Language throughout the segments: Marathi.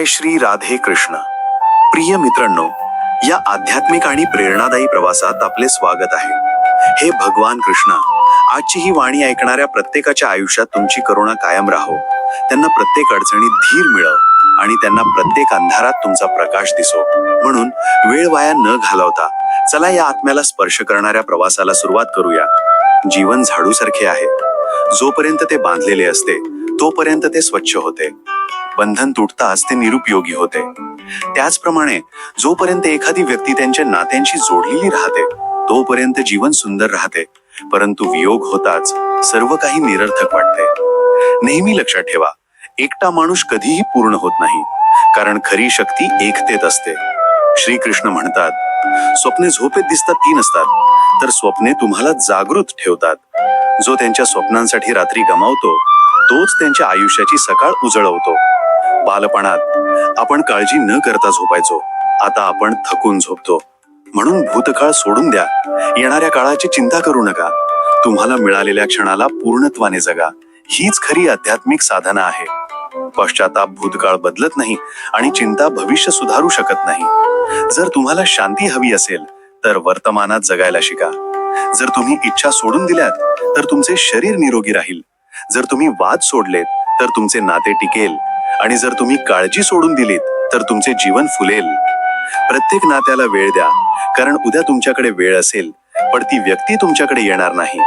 जय श्री राधे कृष्ण. प्रिय मित्रांनो या आध्यात्मिक आणि प्रेरणादायी प्रवासात आपले स्वागत आहे. हे भगवान कृष्णा आजची ही वाणी ऐकणाऱ्या प्रत्येकाच्या आयुष्यात तुमची करुणा कायम राहो. त्यांना प्रत्येक अडचणीत धीर मिळव आणि त्यांना प्रत्येक अंधारात तुमचा प्रकाश दिसो. म्हणून वेळ वाया न घालवता चला या आत्म्याला स्पर्श करणाऱ्या प्रवासाला सुरुवात करूया. जीवन झाडूसारखे आहे. जोपर्यंत ते बांधलेले असते तोपर्यंत ते स्वच्छ होते. बंधन तुटताच ते निरुपयोगी होते. त्याचप्रमाणे जोपर्यंत एखादी व्यक्ती त्यांच्या नात्यांशी जोडलेली राहते तोपर्यंत जीवन सुंदर राहते परंतु वियोग होताच सर्व काही निरर्थक वाटते. नेहमी लक्षात ठेवा एकटा माणूस कधीही पूर्ण होत नाही कारण खरी शक्ती एकतेत असते. श्रीकृष्ण म्हणतात स्वप्ने झोपेत दिसतात ती नसतात तर स्वप्ने तुम्हाला जागृत ठेवतात. जो त्यांच्या स्वप्नांसाठी रात्री गमावतो तोच त्यांच्या आयुष्याची सकाळ उजळवतो. बालपणात. आपण काळजी न करता झोपायचो. आता आपण थकून झोपतो. म्हणून भूतकाळ सोडून द्या. येणाऱ्या काळाची चिंता करू नका. तुम्हाला मिळालेल्या क्षणाला पूर्णत्वाने जगा. हीच खरी आध्यात्मिक साधना आहे. पश्चाताप भूतकाळ बदलत नाही आणि चिंता भविष्य सुधारू शकत नाही. जर तुम्हाला शांती हवी असेल तर वर्तमानात जगायला शिका. जर तुम्ही इच्छा सोडून दिल्यात तर तुमचे शरीर निरोगी राहील. जर तुम्ही वाद सोडलेत तर तुमचे नाते टिकेल. आणि जर तुम्ही काळजी सोडून दिलीत तर तुमचे जीवन फुलेल. प्रत्येक नात्याला वेळ द्या कारण उद्या तुमच्याकडे वेळ असेल पण ती व्यक्ती तुमच्याकडे येणार नाही.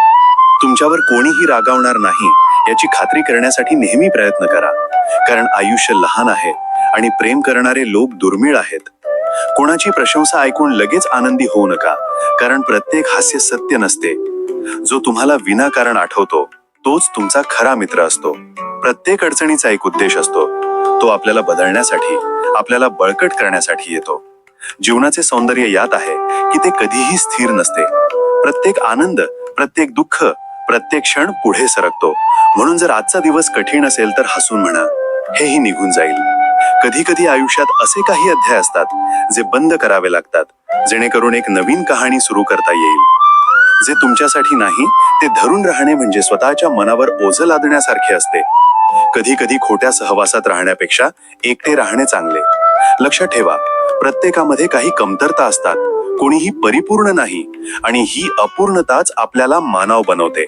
तुमच्यावर कोणीही रागावणार नाही याची खात्री करण्यासाठी नेहमी प्रयत्न करा. कारण आयुष्य लहान आहे आणि प्रेम करणारे लोक दुर्मिळ आहेत. कोणाची प्रशंसा ऐकून लगेच आनंदी होऊ नका कारण प्रत्येक हास्य सत्य नसते. जो तुम्हाला विनाकारण आठवतो तोच तुमचा खरा मित्र असतो. प्रत्येक अडचणीचा एक उद्देश असतो. तो आपल्याला बदलण्यासाठी आपल्याला बळकट करण्यासाठी येतो. जीवनाचे सौंदर्य यात आहे की ते कधीही स्थिर नसते. प्रत्येक आनंद प्रत्येक दुःख प्रत्येक क्षण पुढे सरकतो. म्हणून जर आजचा दिवस कठीण असेल तर हसून म्हणा. हेही निघून जाईल. कधी कधी आयुष्यात असे काही अध्याय असतात जे बंद करावे लागतात जेणेकरून एक नवीन कहाणी सुरू करता येईल. जे तुमच्यासाठी नाही ते धरून राहणे म्हणजे स्वतःच्या मनावर ओझ लादण्यासारखे असते. कधी कधी खोट्या सहवासात राहण्यापेक्षा एकटे राहणे चांगले. लक्षात ठेवा प्रत्येकामध्ये काही कमतरता असतात कोणीही परिपूर्ण नाही आणि ही अपूर्णताच आपल्याला मानव बनवते.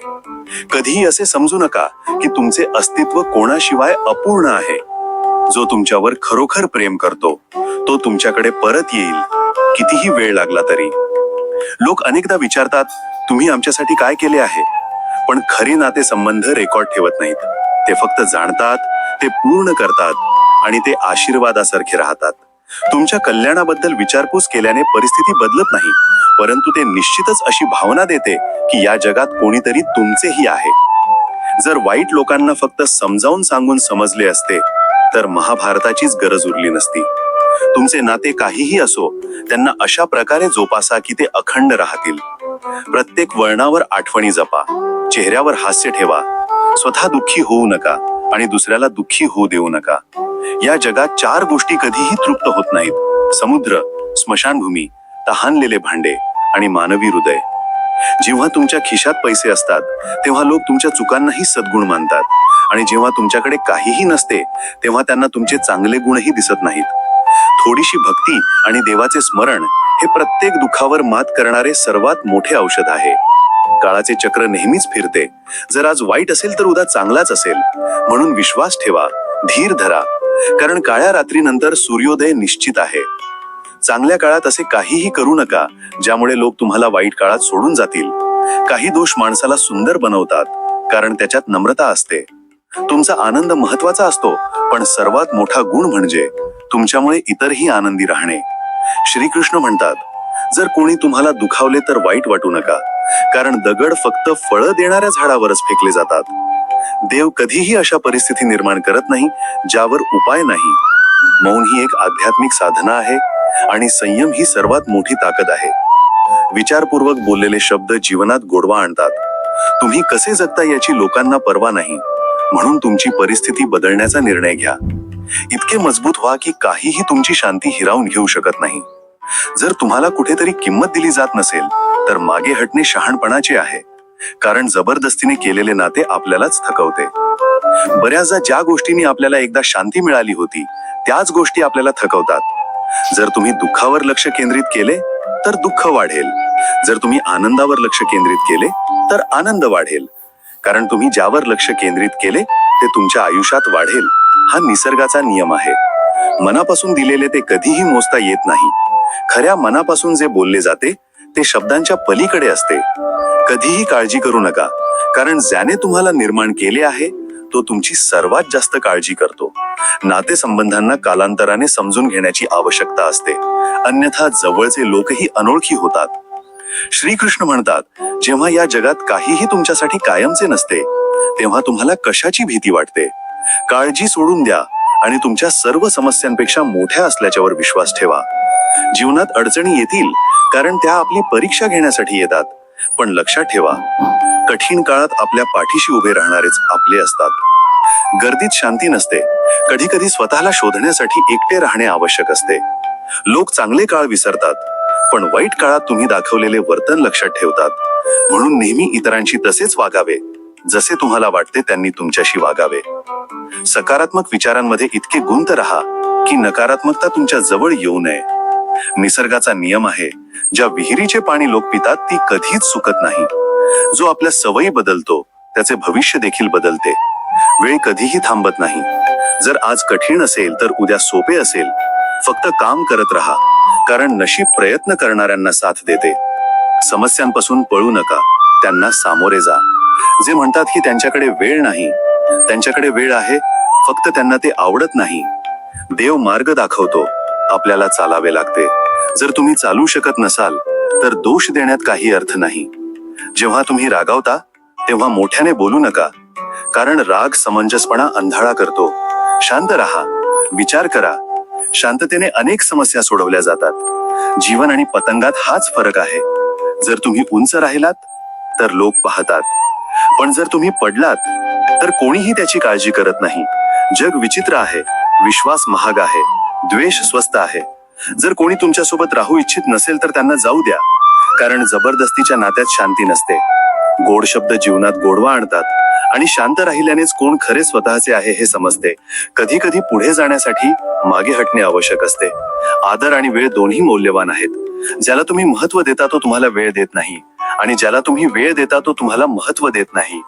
कधीही असे समजू नका की तुमचे अस्तित्व कोणाशिवाय अपूर्ण आहे. जो तुमच्यावर खरोखर प्रेम करतो तो तुमच्याकडे परत येईल कितीही वेळ लागला तरी. लोक अनेकदा विचारतात तुम्ही आमच्यासाठी काय केले आहे? पण खरी नाते संबंध रेकॉर्ड ठेवत नाहीत. ते फक्त जाणतात ते पूर्ण करतात आणि ते आशीर्वादासारखे राहतात. तुमच्या कल्याणाबद्दल विचारपूस केल्याने परिस्थिती बदलत नाही परंतु ते निश्चितच अशी भावना देते की या जगात कोणीतरी तुमचेही आहे. जर वाईट लोकांना फक्त समजावून सांगून समजले असते तर महाभारताचीच गरज उरली नसती. तुमचे नाते काहीही असो त्यांना अशा प्रकारे जोपासा की ते अखंड राहतील. प्रत्येक वळणावर आठवणी जपा चेहऱ्यावर हास्य ठेवा स्वतः दुःखी होऊ नका आणि दुसऱ्याला दुःखी होऊ देऊ नका. या जगात चार गोष्टी कधीही तृप्त होत नाहीत. समुद्र स्मशानभूमी तहानलेले भांडे आणि मानवी हृदय. जेव्हा तुमच्या खिशात पैसे असतात तेव्हा लोक तुमच्या चुकांनाही सद्गुण मानतात. आणि जेव्हा तुमच्याकडे काहीही नसते तेव्हा त्यांना तुमचे चांगले गुणही दिसत नाहीत. थोडीशी भक्ती आणि देवाचे स्मरण हे प्रत्येक दुःखावर मात करणारे सर्वात मोठे औषध आहे. काळाचे चक्र नेहमीच फिरते. जर आज वाईट असेल तर उद्या चांगलाच असेल. म्हणून विश्वास ठेवा धीर धरा. कारण काळ्या रात्रीनंतर सूर्योदय निश्चित आहे. चांगल्या काळात असे काहीही करू नका ज्यामुळे लोक तुम्हाला वाईट काळात सोडून जातील. काही दोष माणसाला सुंदर बनवतात कारण त्याच्यात नम्रता असते. तुमचा आनंद महत्त्वाचा असतो पण सर्वात मोठा गुण म्हणजे तुमच्यामुळे इतरही आनंदी राहणे. श्रीकृष्ण म्हणतात जर कोणी तुम्हाला दुखावले तर वाईट वाटू नका. कारण दगड फक्त फळं देणाऱ्या झाडावरच फेकले जातात. देव कधीही अशा परिस्थिती निर्माण करत नाही ज्यावर उपाय नाही. मौन ही एक आध्यात्मिक साधना आहे आणि संयम ही सर्वात मोठी ताकद आहे. विचारपूर्वक बोललेले शब्द जीवनात गोडवा आणतात. तुम्ही कसे जगता याची लोकांना पर्वा नाही. म्हणून तुमची परिस्थिती बदलण्याचा निर्णय घ्या. इतके मजबूत व्हा की काहीही तुमची शांती हिरावून घेऊ शकत नाही. जर तुम्हाला कुठेतरी किंमत दिली जात नसेल तर मागे हटणे शहाणपणाचे आहे. कारण जबरदस्तीने केलेले नाते आपल्यालाच थकवते. बऱ्याचदा ज्या गोष्टींनी आपल्याला एकदा शांती मिळाली होती त्याच गोष्टी आपल्याला थकवतात. जर तुम्ही दुःखावर लक्ष केंद्रित केले तर दुःख वाढेल. जर तुम्ही आनंदावर लक्ष केंद्रित केले तर आनंद वाढेल. कारण तुम्ही ज्यावर लक्ष केंद्रित केले ते तुमच्या आयुष्यात वाढेल. हा निसर्गाचा नियम आहे. मनापासून दिलेले ते कधीही मोजता येत नाही. खऱ्या मनापासून जे बोलले जाते ते शब्दांच्या पलीकडे असते. कधीही काळजी करू नका कारण ज्याने तुम्हाला निर्माण केले आहे तो तुमची सर्वात जास्त काळजी करतो. नातेसंबंधांना कालांतराने समजून घेण्याची आवश्यकता असते. अन्यथा जवळचे लोकही अनोळखी होतात. श्रीकृष्ण म्हणतात जेव्हा या जगात काहीही तुमच्यासाठी कायमचे नसते तेव्हा तुम्हाला कशाची भीती वाटते? काळजी सोडून द्या आणि तुमच्या सर्व समस्यांपेक्षा मोठ्या असल्याच्यावर विश्वास ठेवा. जीवनात अडचणी येतील कारण त्या आपली परीक्षा घेण्यासाठी येतात. पण लक्षात ठेवा कठीण काळात आपल्या पाठीशी उभे राहणारेच आपले असतात. गर्दीत शांती नसते. कधी कधी स्वतःला शोधण्यासाठी एकटे राहणे आवश्यक असते. लोक चांगले काळ विसरतात पण वाईट काळात तुम्ही दाखवलेले वर्तन लक्षात ठेवतात. म्हणून नेहमी इतरांशी तसेच वागावे जसे तुम्हाला वाटते त्यांनी तुमच्याशी वागावे. सकारात्मक विचारांमध्ये इतके गुंत राहा की नकारात्मकता तुमच्या जवळ येऊ नये. निसर्गाचा नियम आहे. ज्या विहिरीचे पाणी लोक पितात ती कधीच सुकत नाही. जो आपल्या सवयी बदलतो त्याचे भविष्य देखील बदलते. वेळ कधीही थांबत नाही. जर आज कठीण असेल तर उद्या सोपे असेल. फक्त काम करत राहा कारण नशीब प्रयत्न करणाऱ्यांना साथ देते. समस्यांपासून पळू नका त्यांना सामोरे जा. जे म्हणतात की त्यांच्याकडे वेळ नाही त्यांच्याकडे वेळ आहे फक्त त्यांना ते आवडत नाही. देव मार्ग दाखवतो. आपल्याला चालावे लागते. जर तुम्ही चालू शकत नसाल तर दोष देण्यात काही अर्थ नाही. जेव्हा तुम्ही रागावता तेव्हा मोठ्याने बोलू नका. कारण राग समंजसपणा अंधाळा करतो. शांत राहा. विचार करा. शांततेने अनेक समस्या सोडवल्या जातात. जीवन आणि पतंगात हाच फरक आहे. जर तुम्ही उंच राहिलात तर लोक पाहतात. पण जर तुम्ही पडलात तर कोणीही त्याची काळजी करत नाही. जग विचित्र आहे. विश्वास महाग आहे. द्वेष स्वस्त आहे. जर कोणी तुमच्यासोबत राहू इच्छित नसेल तर त्यांना जाऊ द्या. कारण जबरदस्तीच्या नात्यात शांती नसते. गोड शब्द जीवनात गोडवा आणतात आणि शांत राहिल्यानेच कोण खरे स्वतःचे आहे हे समजते. कधी कधी पुढे जाण्यासाठी मागे हटणे आवश्यक असते. आदर आणि वेळ दोन्ही मौल्यवान आहेत. ज्याला तुम्ही महत्त्व देता तो तुम्हाला वेळ देत नाही. आणि ज्याला तुम्ही वेळ देता तो तुम्हाला महत्त्व देत नाही.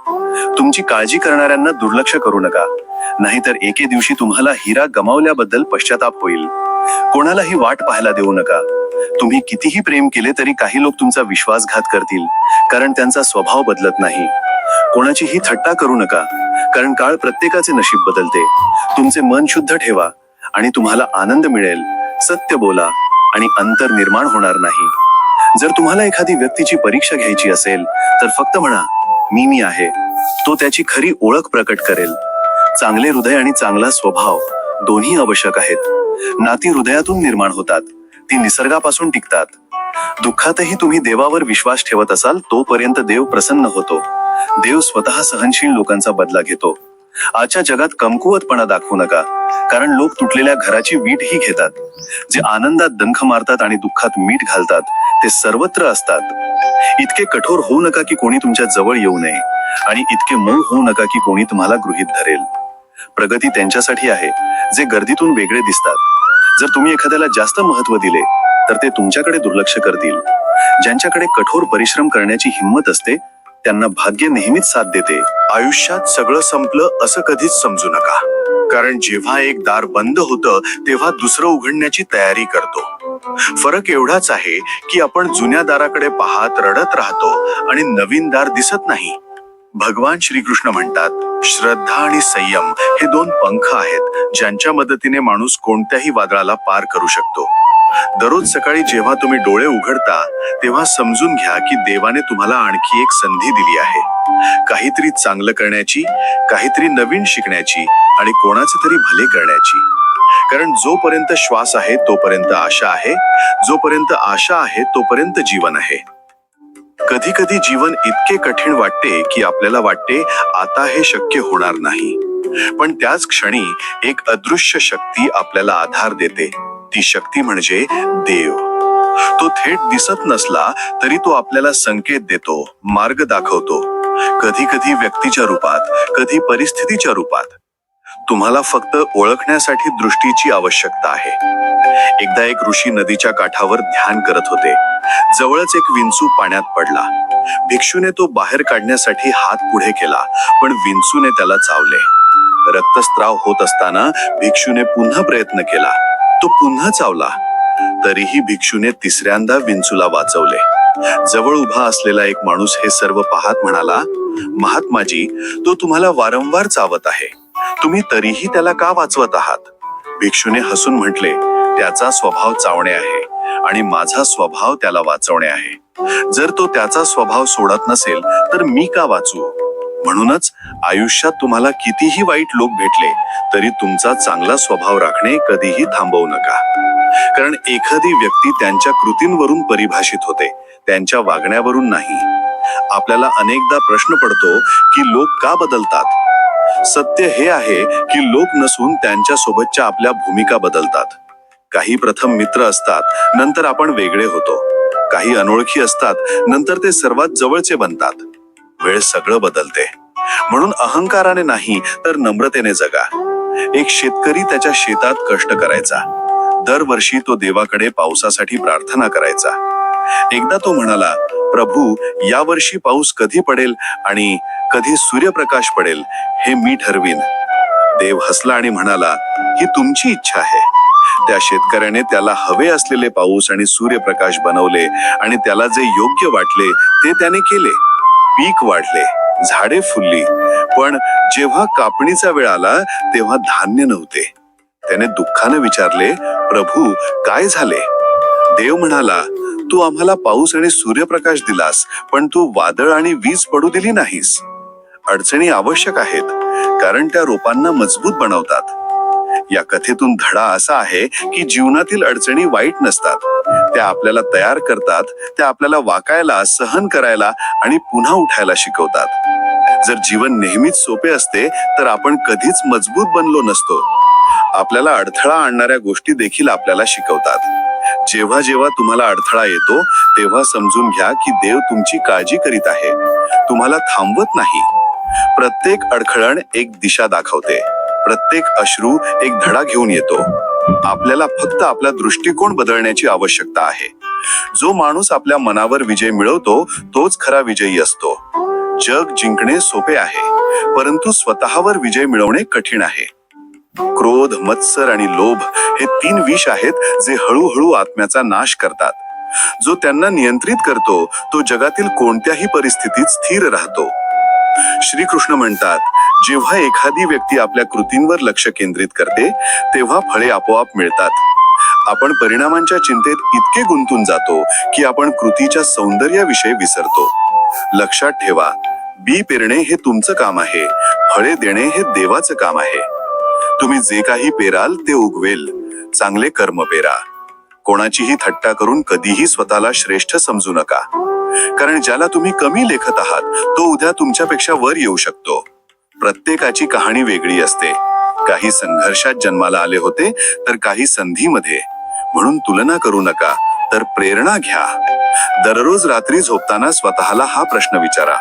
तुमची काळजी करणाऱ्यांना दुर्लक्ष करू नका. नाहीतर एके दिवशी तुम्हाला हिरा गमावल्याबद्दल पश्चाताप होईल. कोणालाही वाट पाहायला देऊ नका. तुम्ही कितीही प्रेम केले तरी काही लोक तुमचा विश्वासघात करतील कारण त्यांचा स्वभाव बदलत नाही. कोणाचीही थट्टा करू नका कारण काळ प्रत्येकाचे नशीब बदलते. तुमचे मन शुद्ध ठेवा आणि तुम्हाला आनंद मिळेल. सत्य बोला. आणि अंतर निर्माण होणार नाही. जर तुम्हाला एखादी व्यक्तीची परीक्षा घ्यायची असेल तर फक्त म्हणा मी मी आहे. तो त्याची खरी ओळख प्रकट करेल. चांगले हृदय आणि चांगला स्वभाव दोन्ही आवश्यक आहेत. नाती हृदयातून निर्माण होतात. ती निसर्गापासून टिकतात. दुःखातही तुम्ही देवावर विश्वास ठेवत असाल तोपर्यंत देव प्रसन्न होतो. देव स्वतः सहनशील लोकांचा बदला घेतो. आजच्या जगात कमकुवतपणा दाखवू नका. कारण लोक तुटलेल्या घराची वीट ही घेतात. जे आनंदात दंख मारतात आणि दुःखात मीठ घालतात ते सर्वत्र असतात. इतके कठोर होऊ नका की कोणी तुमच्या जवळ येऊ नये. आणि इतके मऊ होऊ नका की कोणी तुम्हाला गृहीत धरेल. प्रगती त्यांच्यासाठी आहे जे गर्दीतून वेगळे दिसतात. जर तुम्ही एखाद्याला जास्त महत्त्व दिले तर ते तुमच्याकडे दुर्लक्ष करतील. ज्यांच्याकडे कठोर परिश्रम करण्याची हिंमत असते त्यांना भाग्य नेहमीच साथ देते. आयुष्यात सगळं संपलं असं कधीच समजू नका. कारण जेव्हा एक दार बंद होतं तेव्हा दुसरं उघडण्याची तयारी करतो. फरक एवढाच आहे की आपण जुन्या दाराकडे पाहत रडत राहतो आणि नवीन दार दिसत नाही. भगवान श्रीकृष्ण म्हणतात श्रद्धा आणि संयम हे दोन पंख आहेत ज्यांच्या मदतीने माणूस कोणत्याही वादळाला पार करू शकतो. दररोज सकाळी जेव्हा तुम्ही डोळे उघडता तेव्हा समजून घ्या की देवाने तुम्हाला आणखी एक संधी दिली आहे. काहीतरी चांगलं करण्याची काहीतरी नवीन शिकण्याची आणि कोणाचे तरी भले करण्याची. कारण जोपर्यंत श्वास आहे तोपर्यंत आशा आहे. जोपर्यंत आशा आहे तोपर्यंत जीवन आहे. कधी कधी जीवन इतके कठीण वाटते की आपल्याला वाटते आता हे शक्य होणार नाही. पण त्याच क्षणी एक अदृश्य शक्ती आपल्याला आधार देते. ती शक्ती म्हणजे देव. तो थेट दिसत नसला तरी तो आपल्याला संकेत देतो मार्ग दाखवतो. कधी कधी व्यक्तीच्या रूपात कधी परिस्थितीच्या रूपात. तुम्हाला फक्त ओळखण्यासाठी दृष्टीची आवश्यकता आहे. एकदा एक ऋषी नदीच्या काठावर ध्यान करत होते. जवळच एक विंचू पाण्यात पडला. भिक्षूने तो बाहेर काढण्यासाठी हात पुढे केला पण विंचूने त्याला चावले. रक्तस्त्राव होत असताना भिक्षूने पुन्हा प्रयत्न केला. तो पुन्हा चावला. तरीही भिक्षूने तिसऱ्यांदा विंचूला वाचवले. जवळ उभा असलेला एक माणूस हे सर्व पाहत म्हणाला महात्माजी तो तुम्हाला वारंवार चावत आहे. तुम्ही तरीही त्याला का वाचवत आहात? भिक्षूने हसून म्हटले त्याचा स्वभाव चावणे आहे आणि माझा स्वभाव त्याला वाचवणे आहे. जर तो त्याचा स्वभाव सोडत नसेल तर मी का वाचू? म्हणूनच आयुष्यात तुम्हाला कितीही वाईट लोक भेटले तरी तुमचा चांगला स्वभाव राखणे कधीही थांबवू नका. कारण एखादी व्यक्ती त्यांच्या कृतींवरून परिभाषित होते त्यांच्या वागण्यावरून नाही. आपल्याला अनेकदा प्रश्न पडतो की लोक का बदलतात? सत्य हे आहे की लोक नसून त्यांच्या सोबतच्या आपल्या भूमिका बदलतात. काही प्रथम मित्र असतात नंतर आपण वेगळे होतो. काही अनोळखी असतात नंतर ते सर्वात जवळचे बनतात. वेळ सगळं बदलते. म्हणून अहंकाराने नाही तर नम्रतेने जगा. एक शेतकरी त्याच्या शेतात कष्ट करायचा. दरवर्षी तो देवाकडे पावसासाठी प्रार्थना करायचा. एकदा तो म्हणाला प्रभू यावर्षी पाऊस कधी पडेल आणि कधी सूर्यप्रकाश पडेल हे मी ठरवीन. देव हसला आणि म्हणाला ही तुमची इच्छा आहे. त्या शेतकऱ्याने त्याला हवे असलेले पाऊस आणि सूर्यप्रकाश बनवले आणि त्याला जे योग्य वाटले ते त्याने केले. पीक वाढले झाडे फुलली. पण जेव्हा कापणीचा वेळ आला तेव्हा धान्य नव्हते. त्याने दुःखाने विचारले प्रभू काय झाले? देव म्हणाला तू आम्हाला पाऊस आणि सूर्यप्रकाश दिलास पण तू वादळ आणि वीज पडू दिली नाहीस. अडचणी आवश्यक आहेत कारण त्या रोपांना मजबूत बनवतात. या कथेतून धडा असा आहे की जीवनातील अडचणी वाईट नसतात. त्या आपल्याला तयार करतात त्या आपल्याला वाकायला सहन करायला आणि पुन्हा उठायला शिकवतात. जर जीवन नेहमीच सोपे असते तर आपण कधीच मजबूत बनलो नसतो. आपल्याला अडथळा आणणाऱ्या गोष्टी देखील आपल्याला शिकवतात. जेव्हा जेव्हा तुम्हाला अडथळा येतो तेव्हा समजून घ्या की देव तुमची काळजी करीत आहे. तुम्हाला थांबवत नाही. प्रत्येक अडखळण एक दिशा दाखवते. प्रत्येक अश्रू एक धडा घेऊन येतो. आपल्याला फक्त आपला दृष्टिकोन बदलण्याची आवश्यकता आहे. जो माणूस आपल्या मनावर विजय मिळवतो तोच खरा विजयी असतो. जग जिंकणे सोपे आहे परंतु स्वतःवर विजय मिळवणे कठीण आहे. क्रोध मत्सर आणि लोभ हे तीन विष आहेत जे हळूहळू आत्म्याचा नाश करतात. जो त्यांना नियंत्रित करतो तो जगातील कोणत्याही परिस्थितीत स्थिर राहतो. श्रीकृष्ण म्हणतात जेव्हा एखादी व्यक्ती आपल्या कृतींवर लक्ष केंद्रित करते तेव्हा फळे आपोआप मिळतात. आपण परिणामांच्या चिंतेत इतके गुंतून जातो की आपण कृतीच्या सौंदर्याविषयी विसरतो. लक्षात ठेवा बी पेरणे हे तुमचं काम आहे फळे देणे हे देवाचं काम आहे. तुम्ही जे काही पेराल ते उगवेल चांगले कर्म पेरा. कोणाचीही थट्टा करून कधीही स्वतःला श्रेष्ठ समजू नका. कारण ज्याला तुम्ही कमी लेखत आहात तो उद्या तुमच्यापेक्षा वर येऊ शकतो. प्रत्येकाची कहाणी वेगळी असते. काही संघर्षात जन्माला आले होते तर काही संधीमध्ये. म्हणून तुलना करू नका तर प्रेरणा घ्या. दररोज रात्री झोपताना स्वतःला हा प्रश्न विचारा.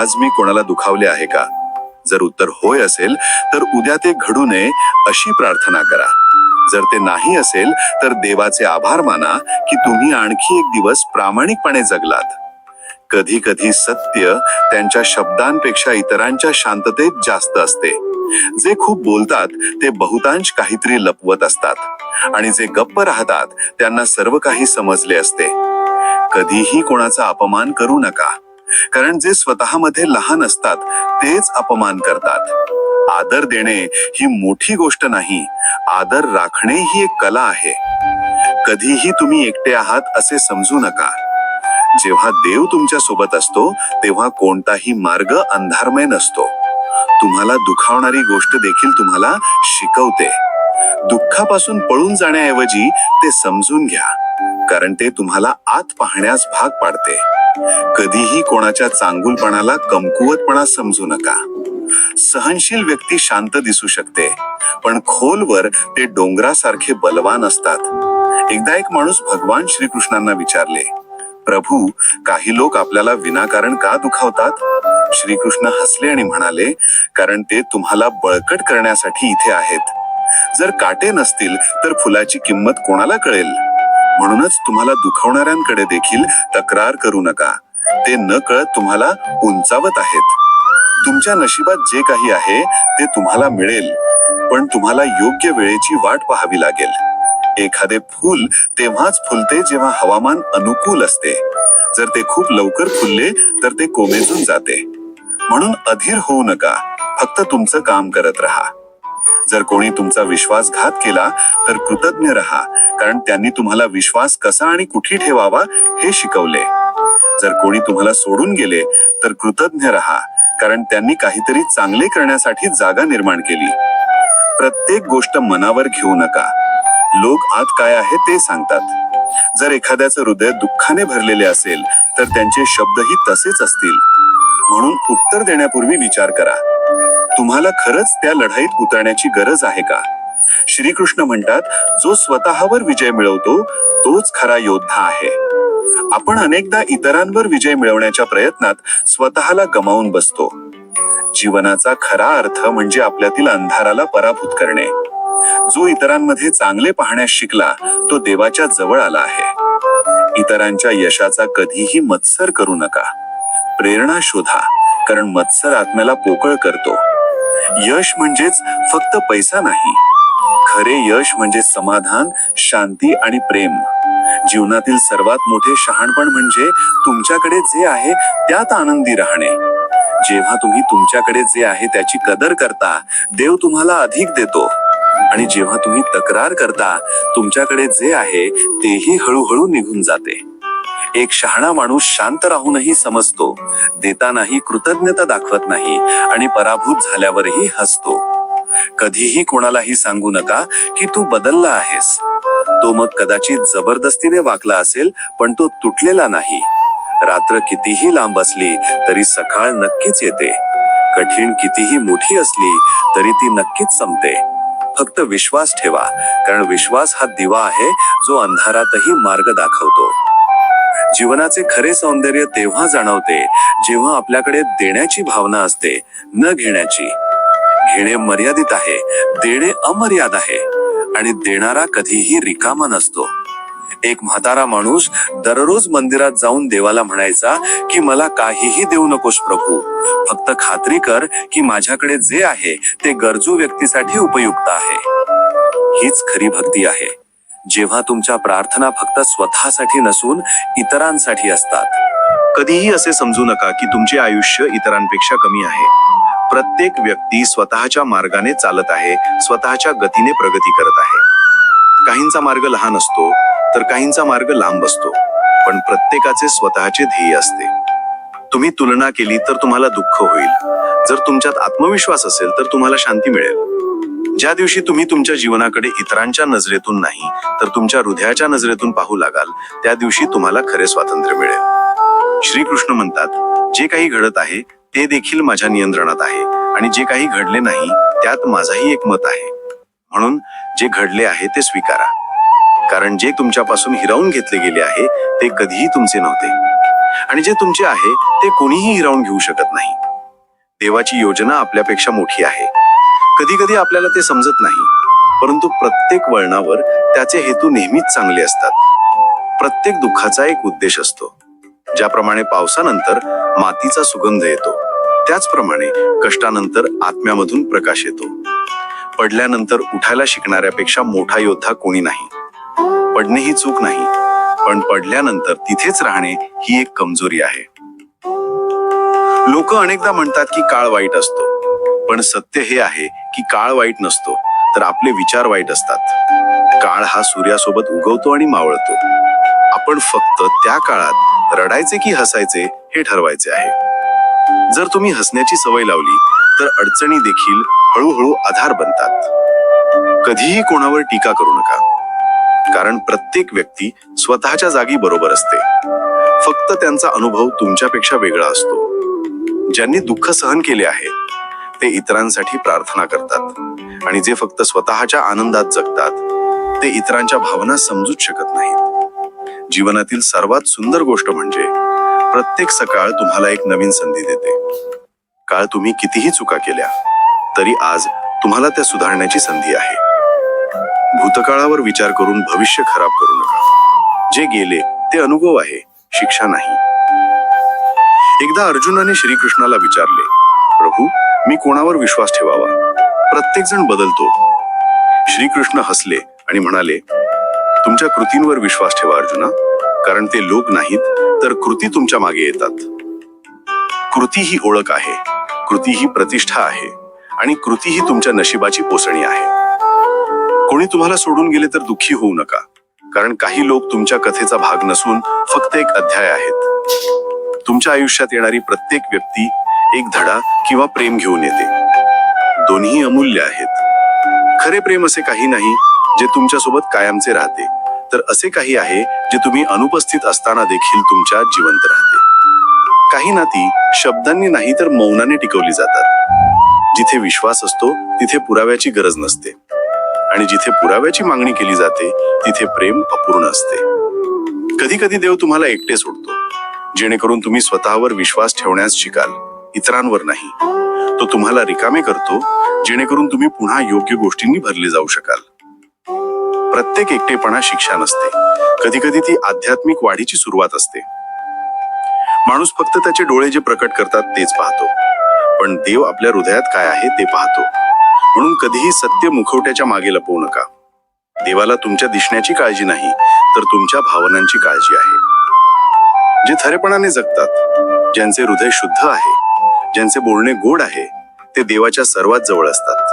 आज मी कोणाला दुखावले आहे का? जर उत्तर होय असेल तर उद्या ते घडू नये अशी प्रार्थना करा. जर ते नाही असेल तर देवाचे आभार माना की तुम्ही आणखी एक दिवस प्रामाणिकपणे जगलात. कधी कधी सत्य त्यांच्या शब्दांपेक्षा इतरांच्या शांततेत जास्त असते. जे खूप बोलतात ते बहुतांश काहीतरी लपवत असतात. आणि जे गप्प राहतात त्यांना सर्व काही समजले असते. कधीही कोणाचा अपमान करू नका. कारण जे स्वतःमध्ये लहान असतात तेच अपमान करतात. आदर देणे ही मोठी गोष्ट नाही. आदर राखणे ही एक कला आहे. कधीही तुम्ही एकटे आहात असे समजू नका. जेव्हा देव तुमच्यासोबत असतो तेव्हा कोणताही मार्ग अंधारमय नसतो. तुम्हाला दुखावणारी गोष्ट देखील तुम्हाला शिकवते. दुःखापासून पळून जाण्याऐवजी ते समजून घ्या कारण ते तुम्हाला आत पाहण्यास भाग पाडते. कधीही कोणाच्या चांगुलपणाला कमकुवतपणा समजू नका. सहनशील व्यक्ती शांत दिसू शकते पण खोलवर ते डोंगरासारखे बलवान असतात. एकदा एक माणूस भगवान श्रीकृष्णांना विचारले प्रभू काही लोक आपल्याला विनाकारण का दुखावतात? श्रीकृष्ण हसले आणि म्हणाले कारण ते तुम्हाला बळकट करण्यासाठी इथे आहेत. जर काटे नसतील तर फुलाची किंमत कोणाला कळेल? म्हणूनच तुम्हाला दुखवणाऱ्यांकडे देखील तक्रार करू नका. ते न कळत तुम्हाला उंचावत आहेत. तुमच्या नशिबात जे काही आहे ते तुम्हाला मिळेल. पण तुम्हाला योग्य वेळेची वाट पाहावी लागेल. एखादे फूल तेव्हाच फुलते जेव्हा हवामान अनुकूल असते. जर ते खूप लवकर फुलले तर ते कोमेजून जाते. म्हणून अधीर होऊ नका. फक्त तुमचं काम करत राहा. जर कोणी तुमचा विश्वासघात केला तर कृतज्ञ राहा कारण त्यांनी तुम्हाला विश्वास कसा आणि कुठे ठेवावा हे शिकवले. जर कोणी तुम्हाला सोडून गेले तर कृतज्ञ राहा. कारण त्यांनी काहीतरी चांगले करण्यासाठी जागा निर्माण केली. प्रत्येक गोष्ट मनावर घेऊ नका. लोक आत काय आहे ते सांगतात. जर एखाद्याचं हृदय दुःखाने भरलेले असेल तर त्यांचे शब्दही तसेच असतील. म्हणून उत्तर देण्यापूर्वी विचार करा. तुम्हाला खरंच त्या लढाईत उतरण्याची गरज आहे का? श्रीकृष्ण म्हणतात जो स्वतःवर विजय मिळवतो तोच खरा योद्धा आहे. आपण अनेकदा इतरांवर विजय मिळवण्याच्या प्रयत्नात स्वतःला गमावून बसतो. जीवनाचा खरा अर्थ म्हणजे आपल्यातील अंधाराला पराभूत करणे. जो इतरांमध्ये चांगले पाहण्यास शिकला तो देवाच्या जवळ आला आहे. इतरांच्या यशाचा कधीही मत्सर करू नका. प्रेरणा शोधा कारण मत्सर आत्म्याला पोकळ करतो. यश म्हणजेच फक्त पैसा नाही. खरे यश म्हणजे समाधान शांती आणि प्रेम. जीवनातील सर्वात मोठे शहाणपण म्हणजे तुमच्याकडे जे आहे त्यात आनंदी राहणे. जेव्हा तुम्ही तुमच्याकडे जे आहे त्याची कदर करता देव तुम्हाला अधिक देतो. आणि जेव्हा तुम्ही तक्रार करता तुमच्याकडे जे आहे तेही हळूहळू निघून जाते. एक शहाणा माणूस शांत राहूनही समजतो देतानाही कृतज्ञता दाखवत नाही आणि पराभूत झाल्यावरही हसतो. कधीही कोणालाही सांगू नका की तू बदलला आहेस. तो मग कदाचित जबरदस्तीने वाकला असेल पण तो तुटलेला नाही. रात्र कितीही लांब असली तरी सकाळ नक्कीच येते. कठीण कितीही मोठी असली तरी ती नक्कीच संपते. फक्त विश्वास ठेवा कारण विश्वास हा दिवा आहे जो अंधारातही मार्ग दाखवतो. जीवनाचे खरे सौंदर्य तेव्हा जाणवते जेव्हा आपल्याकडे देण्याची भावना असते न घेण्याची. घेणे मर्यादित आहे देणे अमर्याद आहे. आणि देणारा कधीही रिकामा नसतो. एक म्हातारा माणूस दररोज मंदिरात जाऊन देवाला म्हणायचा की मला काहीही देऊ नकोस प्रभू. फक्त खात्री कर की माझ्याकडे जे आहे ते गरजू व्यक्तीसाठी उपयुक्त आहे. हीच खरी भक्ती आहे. जेव्हा तुमच्या प्रार्थना फक्त स्वतःसाठी नसून इतरांसाठी असतात. कधीही असे समजू नका की तुमचे आयुष्य इतरांपेक्षा कमी आहे. प्रत्येक व्यक्ती स्वतःच्या मार्गाने चालत आहे स्वतःच्या गतीने प्रगती करत आहे. काहींचा मार्ग लहान असतो तर काहींचा मार्ग लांब असतो पण प्रत्येकाचे स्वतःचे ध्येय असते. तुम्ही तुलना केली तर तुम्हाला दुःख होईल. जर तुमच्यात आत्मविश्वास असेल तर तुम्हाला शांती मिळेल. ज्या दिवशी तुम्ही तुमच्या जीवनाकडे इतरांच्या नजरेतून नाही तर तुमच्या हृदयाच्या नजरेतून पाहू लागाल त्या दिवशी तुम्हाला खरे स्वातंत्र्य मिळेल. श्रीकृष्ण म्हणतात जे काही घडत आहे ते देखील माझ्या नियंत्रणात आहे आणि जे काही घडले नाही त्यात माझाही एक मत आहे. म्हणून जे घडले आहे ते स्वीकारा. कारण जे तुमच्यापासून हिरावून घेतले गेले आहे ते कधीही तुमचे नव्हते. आणि जे तुमचे आहे ते कोणीही हिरावून घेऊ शकत नाही. देवाची योजना आपल्यापेक्षा मोठी आहे. कधी कधी आपल्याला ते समजत नाही परंतु प्रत्येक वळणावर त्याचे हेतू नेहमीच चांगले असतात. प्रत्येक दुःखाचा एक उद्देश असतो. ज्याप्रमाणे पावसानंतर मातीचा सुगंध येतो. त्याचप्रमाणे कष्टानंतर आत्म्यामधून प्रकाश येतो. पडल्यानंतर उठायला शिकणाऱ्यापेक्षा मोठा योद्धा कोणी नाही. पडणे ही चूक नाही पण पडल्यानंतर तिथेच राहणे ही एक कमजोरी आहे. लोक अनेकदा म्हणतात की काळ वाईट असतो. पण सत्य हे आहे की काळ वाईट नसतो तर आपले विचार वाईट असतात. काळ हा सूर्यासोबत उगवतो आणि मावळतो. आपण फक्त त्या काळात रडायचे की हसायचे हे ठरवायचे आहे. जर तुम्ही हसण्याची सवय लावली तर अडचणी देखील हळूहळू आधार बनतात. कधीही कोणावर टीका करू नका. कारण प्रत्येक व्यक्ती स्वतःच्या जागी बरोबर असते. फक्त त्यांचा अनुभव तुमच्यापेक्षा वेगळा असतो. ज्यांनी दुःख सहन केले आहे ते इतरांसाठी प्रार्थना करतात. आणि जे फक्त स्वतःच्या आनंदात जगतात ते इतरांच्या भावना समजूच शकत नाहीत. जीवनातील सर्वात सुंदर गोष्ट म्हणजे प्रत्येक सकाळ तुम्हाला एक नवीन संधी देते. काळ तुम्ही कितीही चुका केल्या तरी आज तुम्हाला त्या सुधारण्याची संधी आहे. भूतकाळावर विचार करून भविष्य खराब करू नका. जे गेले ते अनुभव आहे शिक्षा नाही. एकदा अर्जुनाने श्रीकृष्णाला विचारले प्रभू मी कोणावर विश्वास ठेवावा? प्रत्येक जण बदलतो. श्रीकृष्ण हसले आणि म्हणाले तुमच्या कृतींवर विश्वास ठेवा अर्जुना. कारण ते लोक नाहीत तर कृती तुमच्या मागे येतात. कृती ही ओळख आहे कृती ही प्रतिष्ठा आहे आणि कृती ही तुमच्या नशिबाची पोसणी आहे. कोणी तुम्हाला सोडून गेले तर दुःखी होऊ नका कारण काही लोक तुमच्या कथेचा भाग नसून फक्त एक अध्याय आहेत. तुमच्या आयुष्यात येणारी प्रत्येक व्यक्ती एक धडा किंवा प्रेम घेऊन येते. दोन्ही अमूल्य आहेत. खरे प्रेम असे काही नाही जे तुमच्यासोबत कायमचे राहते. तर असे काही आहे जे तुम्ही अनुपस्थित असताना देखील तुमच्या जिवंत राहते. काही नाती शब्दांनी नाही तर मौनाने टिकवली जातात. जिथे विश्वास असतो तिथे पुराव्याची गरज नसते. आणि जिथे पुराव्याची मागणी केली जाते तिथे प्रेम अपूर्ण असते. कधी कधी देव तुम्हाला एकटे सोडतो जेणेकरून तुम्ही स्वतःवर विश्वास ठेवण्यास शिकाल इतरांवर नाही. तो तुम्हाला रिकामे करतो जेणेकरून तुम्ही पुन्हा योग्य गोष्टींनी भरले जाऊ शकाल. प्रत्येक एकटेपणा शिक्षा नसते. कधी कधी ती आध्यात्मिक वाढीची सुरुवात असते. माणूस फक्त त्याचे डोळे जे प्रकट करतात तेच पाहतो. पण देव आपल्या हृदयात काय आहे ते पाहतो. म्हणून कधीही सत्य मुखवट्याच्या मागे लपवू नका. देवाला तुमच्या दिसण्याची काळजी नाही तर तुमच्या भावनांची काळजी आहे. जे खरेपणाने जगतात ज्यांचे हृदय शुद्ध आहे ज्यांचे बोलणे गोड आहे ते देवाच्या सर्वात जवळ असतात.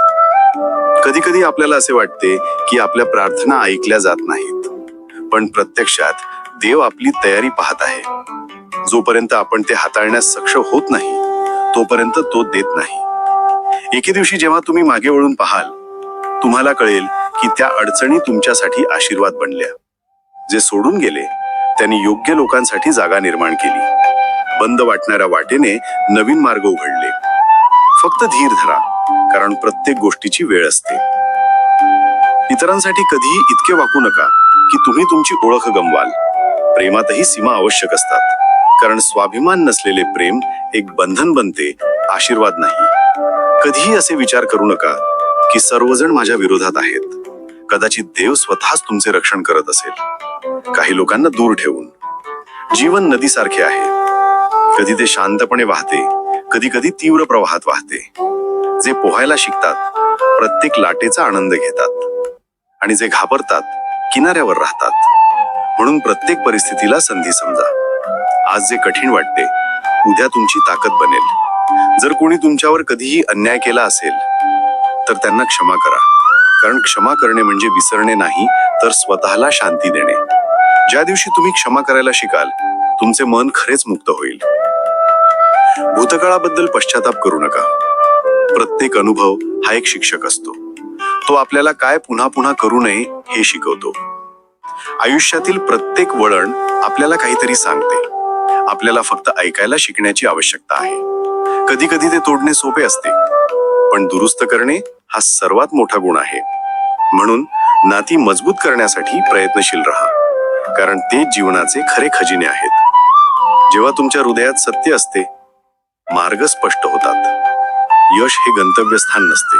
कधी कधी आपल्याला असे वाटते की आपल्या प्रार्थना ऐकल्या जात नाहीत. पण प्रत्यक्षात देव आपली तयारी पाहत आहे. जोपर्यंत आपण ते हाताळण्यास सक्षम होत नाही तोपर्यंत तो देत नाही. एके दिवशी जेव्हा तुम्ही मागे वळून पाहाल तुम्हाला कळेल की त्या अडचणी तुमच्यासाठी आशीर्वाद बनल्या. जे सोडून गेले त्यांनी योग्य लोकांसाठी जागा निर्माण केली. बंद वाटणाऱ्या वाटेने नवीन मार्ग उघडले. फक्त धीर धरा. कारण प्रत्येक गोष्टीची वेळ असते. इतरांसाठी कधीही इतके वाकू नका की तुम्ही तुमची ओळख गमवाल. प्रेमातही सीमा आवश्यक असतात. कारण स्वाभिमान नसलेले प्रेम एक बंधन बनते आशीर्वाद नाही. कधीही असे विचार करू नका की सर्वजण माझ्या विरोधात आहेत. कदाचित देव स्वतःच तुमचे रक्षण करत असेल. काही लोकांना दूर ठेवून. जीवन नदीसारखे आहे. कधी ते शांतपणे वाहते कधी कधी तीव्र प्रवाहात वाहते. जे पोहायला शिकतात प्रत्येक लाटेचा आनंद घेतात. आणि जे घाबरतात किनाऱ्यावर राहतात. म्हणून प्रत्येक परिस्थितीला संधी समजा. आज जे कठीण वाटते उद्या तुमची ताकद बनेल. जर कोणी तुमच्यावर कधीही अन्याय केला असेल तर त्यांना क्षमा करा. कारण क्षमा करणे म्हणजे विसरणे नाही तर स्वतःला शांती देणे. ज्या दिवशी तुम्ही क्षमा करायला शिकाल तुमचे मन खरेच मुक्त होईल. भूतकाळाबद्दल पश्चाताप करू नका. प्रत्येक अनुभव हा एक शिक्षक असतो. तो आपल्याला काय पुन्हा पुन्हा करू नये हे शिकवतो. आयुष्यातील प्रत्येक वळण आपल्याला काहीतरी सांगते. आपल्याला फक्त ऐकायला शिकण्याची आवश्यकता आहे. कधी कधी ते तोडणे सोपे असते. पण दुरुस्त करणे हा सर्वात मोठा गुण आहे. म्हणून नाती मजबूत करण्यासाठी प्रयत्नशील राहा. कारण ते जीवनाचे खरे खजिने आहेत. जेव्हा तुमच्या हृदयात सत्य असते मार्ग स्पष्ट होतात. यश हे गंतव्यस्थान नसते.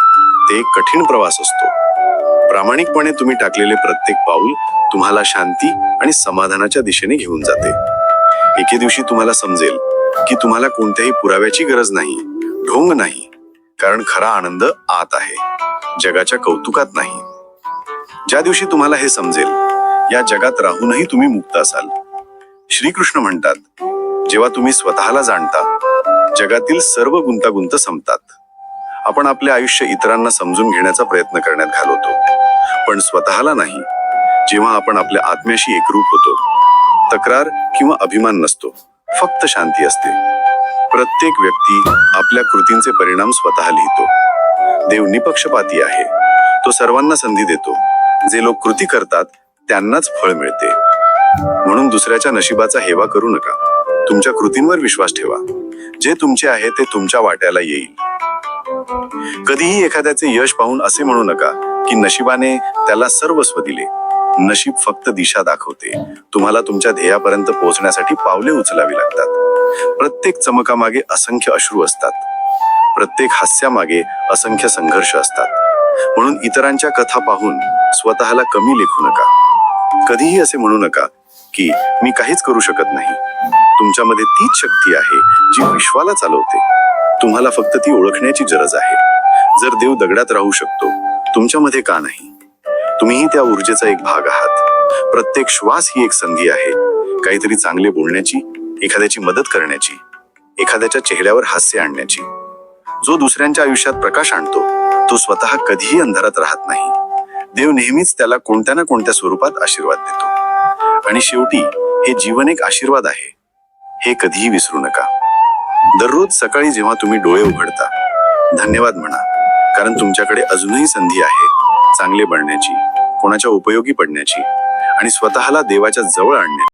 ते एक कठीण प्रवास असतो. प्रामाणिकपणे तुम्ही टाकलेले प्रत्येक पाऊल तुम्हाला शांती आणि समाधानाच्या दिशेने घेऊन जाते. एके दिवशी तुम्हाला समजेल की तुम्हाला कोणत्याही पुराव्याची गरज नाही ढोंग नाही कारण खरा आनंद आत आहे जगाच्या कौतुकात नाही. ज्या दिवशी तुम्हाला हे समजेल या जगात राहूनही तुम्ही मुक्त असाल. श्रीकृष्ण म्हणतात जेव्हा तुम्ही स्वतःला जाणता जगातील सर्व गुंतागुंत संपतात. आपण आपले आयुष्य इतरांना समजून घेण्याचा प्रयत्न करण्यात घालवतो. पण स्वतःला नाही. जेव्हा आपण आपल्या आत्म्याशी एकरूप होतो तक्रार किंवा अभिमान नसतो फक्त शांती असते. प्रत्येक व्यक्ती आपल्या कृतींचे परिणाम स्वतः लिहितो. देव निपक्षपाती आहे. तो सर्वांना संधी देतो. जे लोक कृती करतात त्यांनाच फळ मिळते. म्हणून दुसऱ्याच्या नशिबाचा हेवा करू नका. तुमच्या कृतींवर विश्वास ठेवा. जे तुमचे आहे ते तुमच्या वाट्याला येईल. कधीही एखाद्याचे यश पाहून असे म्हणू नका की नशिबाने त्याला सर्वस्व दिले. नशीब फक्त दिशा दाखवते. तुम्हाला तुमच्या ध्येयापर्यंत पोहोचण्यासाठी पावले उचलावी लागतात. प्रत्येक चमकामागे असंख्य अश्रू असतात. प्रत्येक हास्यामागे असंख्य संघर्ष असतात. म्हणून इतरांच्या कथा पाहून स्वतःला कमी लेखू नका. कधीही असे म्हणू नका की मी काहीच करू शकत नाही. तुमच्यामध्ये तीच शक्ती आहे जी विश्वाला चालवते. तुम्हाला फक्त ती ओळखण्याची गरज आहे. जर देव दगडात राहू शकतो तुमच्यामध्ये का नाही? तुम्हीही त्या ऊर्जेचा एक भाग आहात. प्रत्येक श्वास ही एक संधी आहे. काहीतरी चांगले बोलण्याची एखाद्याची मदत करण्याची एखाद्याच्या चेहऱ्यावर हास्य आणण्याची. जो दुसऱ्यांच्या आयुष्यात प्रकाश आणतो तो स्वतः कधीही अंधारात राहत नाही. देव नेहमीच त्याला कोणत्या ना कोणत्या स्वरूपात आशीर्वाद देतो. आणि शेवटी हे जीवन एक आशीर्वाद आहे. हे कधीही विसरू नका. दररोज सकाळी जेव्हा तुम्ही डोळे उघडता धन्यवाद म्हणा. कारण तुमच्याकडे अजूनही संधी आहे चांगले बनण्याची कोणाच्या उपयोगी पडण्याची आणि स्वतःला देवाच्या जवळ आणण्याची.